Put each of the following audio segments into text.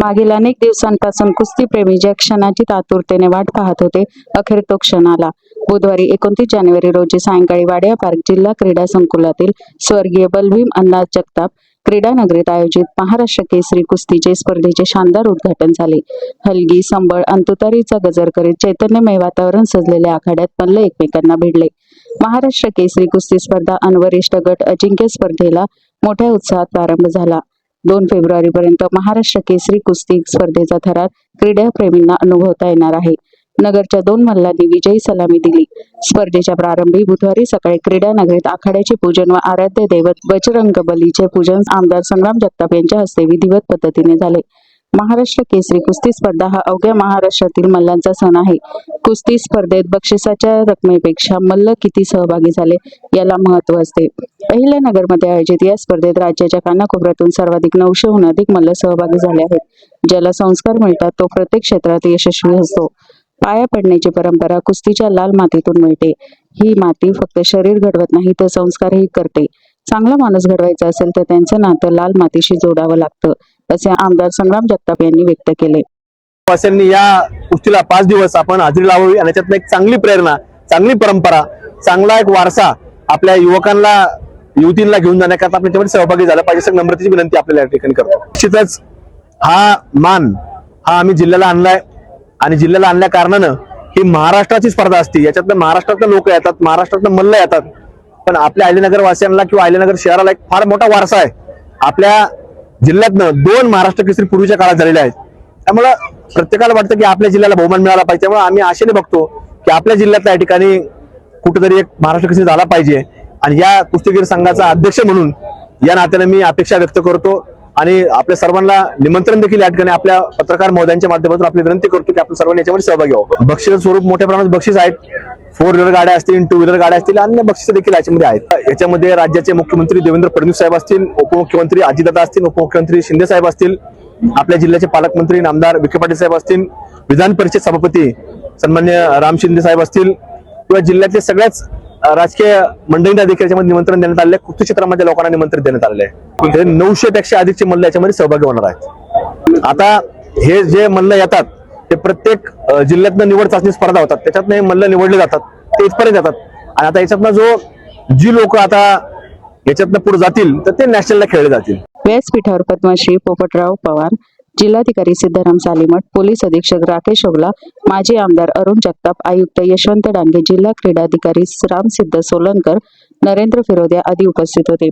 मागील अनेक दिवसांपासून कुस्तीप्रेमी ज्या क्षणाची तातुरतेने वाट पाहत होते अखेर तो क्षण आला. बुधवारी एकोणतीस जानेवारी रोजी सायंकाळी वाड्या पार्क जिल्हा क्रीडा संकुलातील स्वर्गीय बलभीम अण्णा जगताप क्रीडा नगरीत आयोजित महाराष्ट्र केसरी कुस्तीचे स्पर्धेचे शानदार उद्घाटन झाले. हलगी संबळ अंतुतारीचा गजर करीत चैतन्यमय वातावरण सजलेल्या आखाड्यात मल्ल एकमेकांना भिडले. महाराष्ट्र केसरी कुस्ती स्पर्धा अनवरिष्ठ गट अजिंक्य स्पर्धेला मोठ्या उत्साहात प्रारंभ झाला. दोन फेब्रुवारी पर्यंत महाराष्ट्र केसरी कुस्ती स्पर्धेचा थरार क्रीडाप्रेमींना अनुभवता येणार आहे. नगरच्या दोन मल्लांनी विजयी सलामी दिली. स्पर्धेच्या प्रारंभी बुधवारी सकाळी क्रीडा नगरीत आखाड्याचे पूजन व आराध्य दैवत बजरंग बलीचे पूजन आमदार संग्राम जगताप यांच्या हस्ते विधिवत पद्धतीने झाले. महाराष्ट्र केसरी कुस्ती स्पर्धा हा अवघ्या महाराष्ट्रातील मल्लांचा सण आहे. कुस्ती स्पर्धेत बक्षिसाच्या रकमेपेक्षा मल्ल किती सहभागी झाले याला महत्त्व असते. अहिल्यानगरमध्ये आयोजित या स्पर्धेत राज्याच्या कानाकोपऱ्यातून सर्वाधिक नऊशेहून अधिक मल्ल सहभागी झाले आहेत. ज्याला संस्कार मिळतात तो प्रत्येक क्षेत्रात यशस्वी असतो. पाया पडण्याची परंपरा कुस्तीच्या लाल मातीतून मिळते. ही माती फक्त शरीर घडवत नाही तर संस्कारही करते. चांगला माणूस घडवायचा असेल तर त्यांचं नातं लाल मातीशी जोडावं लागतं असे आमदार संग्राम जगताप यांनी व्यक्त केले. वासियांनी या गोष्टीला पाच दिवस आपण हजेरी लावावी आणि याच्यातनं एक चांगली प्रेरणा चांगली परंपरा चांगला एक वारसा आपल्या युवकांना युवतींना घेऊन जाण्याकरता आपण त्याच्यामध्ये सहभागी झाला पाहिजे सगळं नम्रतेची विनंती आपल्याला या ठिकाणी करतो. निश्चितच हा मान हा आम्ही जिल्ह्याला आणलाय आणि जिल्ह्याला आणल्या कारणानं ही महाराष्ट्राची स्पर्धा असते. याच्यातनं महाराष्ट्रातलं लोक येतात महाराष्ट्रातलं मल्ल येतात. पण आपल्या अहिल्यानगर वासियांना किंवा अहिल्यानगर शहराला एक फार मोठा वारसा आहे. आपल्या जिल्ह्यातनं दोन महाराष्ट्र केसरी पूर्वीच्या काळात झालेले आहेत. त्यामुळं प्रत्येकाला वाटतं की आपल्या जिल्ह्याला बहुमान मिळाला पाहिजे. त्यामुळे आम्ही आशेने बघतो की आपल्या जिल्ह्यातल्या या ठिकाणी कुठेतरी एक महाराष्ट्र केसरी झाला पाहिजे. आणि या कुस्तीगीर संघाचा अध्यक्ष म्हणून या नात्याने मी अपेक्षा व्यक्त करतो. आणि आपल्या सर्वांना निमंत्रण देखील या ठिकाणी आपल्या पत्रकार महोदयांच्या माध्यमातून आपली विनंती करतो की आपण सर्वांनी याच्यामध्ये सहभागी व्हावं. बक्षीस स्वरूप मोठ्या प्रमाणात बक्षीस आहेत. फोर व्हीलर गाड्या असतील टू व्हीलर गाड्या असतील अन्य बक्षीस देखील याच्यामध्ये आहेत. याच्यामध्ये राज्याचे मुख्यमंत्री देवेंद्र फडणवीस साहेब असतील उपमुख्यमंत्री अजितदादा असतील उपमुख्यमंत्री शिंदे साहेब असतील आपल्या जिल्ह्याचे पालकमंत्री नामदार विखे पाटील साहेब असतील विधान परिषद सभापती सन्मान्य राम शिंदे साहेब असतील किंवा जिल्ह्यातले सगळ्याच राजकीय मंडळींना देखील याच्यामध्ये निमंत्रण देण्यात आले कुस्ती क्षेत्रामध्ये लोकांना निमंत्रण देण्यात आले आहे. म्हणजे नऊशे पेक्षा अधिकचे मल्ल याच्यामध्ये सहभागी होणार आहेत. आता हे जे मल्ल येतात ते प्रत्येक जिल्ह्यातनं निवड चाचणी स्पर्धा होतात. त्याच्यातनं हे मल्ल निवडले जातात. ते इथपर्यंत जातात. आणि आता याच्यातनं जो जी लोक आता याच्यातनं पुढे जातील तर ते नॅशनलला खेळले जातील. व्यासपीठावर पद्मश्री पोपटराव पवार जिल्हाधिकारी सिद्धाराम सालीमठ पोलीस अधीक्षक राकेश ओगला माजी आमदार अरुण जगताप आयुक्त यशवंत डांगे जिल्हा क्रीडाधिकारी रामसिद्ध सोलनकर नरेंद्र फिरोदिया आदी उपस्थित होते.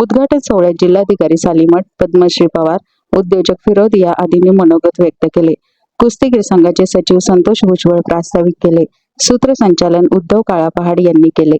उद्घाटन सोहळ्यात जिल्हाधिकारी सालीमठ पद्मश्री पवार उद्योजक फिरोदिया आदींनी मनोगत व्यक्त केले. कुस्तीगीर संघाचे सचिव संतोष भुजबळ प्रास्ताविक केले. सूत्रसंचालन उद्धव काळा पहाड यांनी केले.